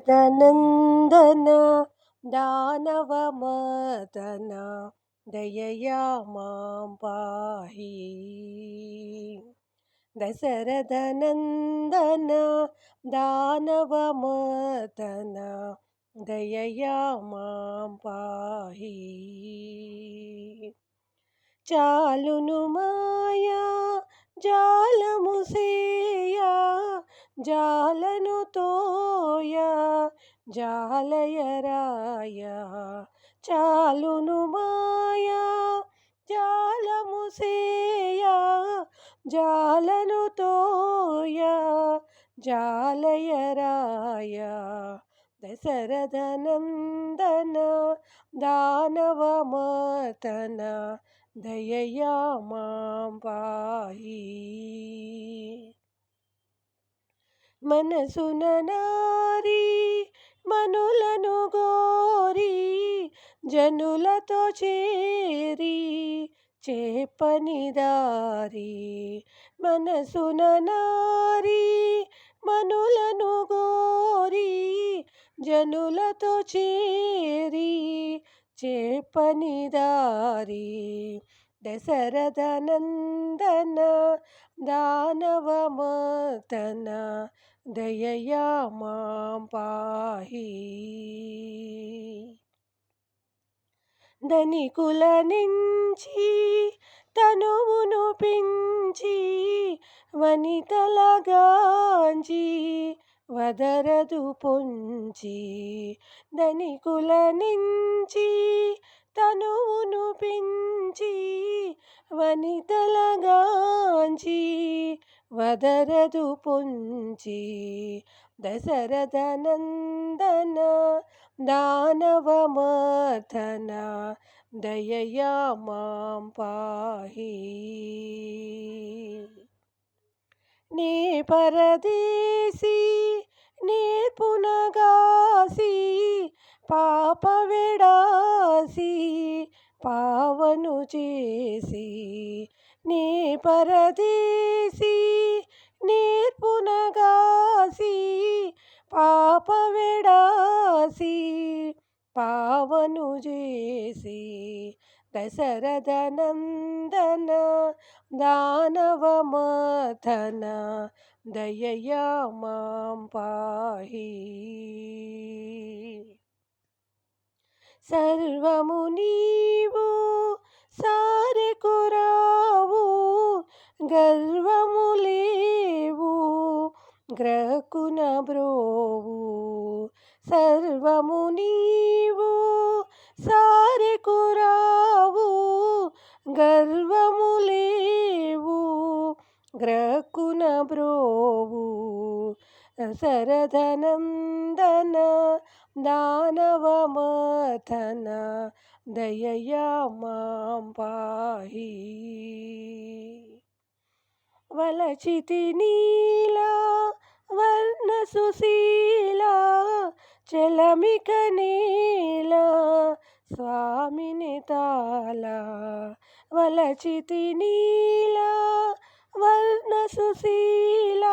దశరథనందన దానవమదన దయయా మాం పాహి దశరథనందన దానవమదన దయయా మాం పాహి చాలును మాయా జాలము సేయా జాలను తోయ జాలయరాయ చాలును మాయా జాలము సేయా జాలను తోయ జాలయరాయ దశరథనందన దానవమతన దయయా మాం పాహి. మనసున నారి మనులను గోరి జనులతో చేరి చేపని దారి. మనసున నారి మనులను గోరి జనులతో చేరి చేపని దారి. దశరథనందన దానవమతన దయయా మాం పాహి ధనికుల నుంచి తనువును పించి వనితలగాంచి వదరదు పొంచి ధనికుల నుంచి తనువును పించి వనితలగాంచి వదరదు పొంచి దశరథనందన దానవమర్ధన దయయా మాం పాహి. నీ పరదేశీ నీ పునగాసి పాప విడాసి పావను చేసి నీ పరదేశీ నేర్పునగాసి పాప విడాసి పావను చేసి దశరథనందన దానవమథన దయయా మాం పాహి. సర్వము గర్వము లేవు గ్రహకున బ్రోవు సర్వము నీవు సారెకురావు. గర్వము లేవు గ్రహకున బ్రోవు శరధనందన దానవమథన దయయా మాం పాహి. వలచితి నీలా వర్ణ సుశీలా చలమిక నీల స్వామిని తాళ. వలచితి నీల వర్ణ సుశీల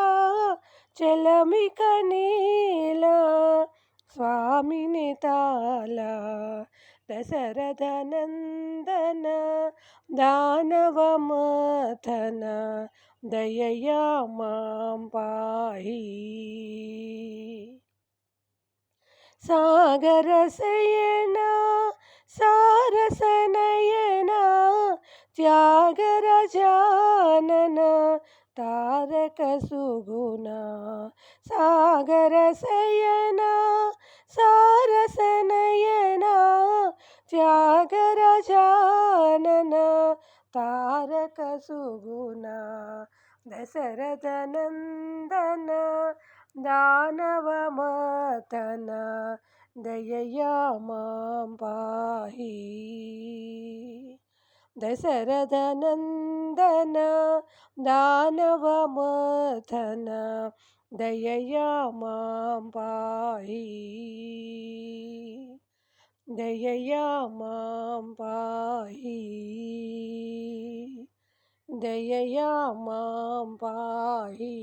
చలమిక నీల స్వామిని తాళ. దశరథనందన దానవమథన దయయా మాం పాహి సాగరశయన సారసనయన త్యాగరజానన తారక సుగుణ సాగరశయన సారసనయన త్యాగరజానన తారక సుగుణ దశరథనందన దానవమతన దయయా మాం పాహి. దశరథనందన దానవమథన దయయా మాం పాహి. దయయా మాం పాహి దయయా మాం పాహి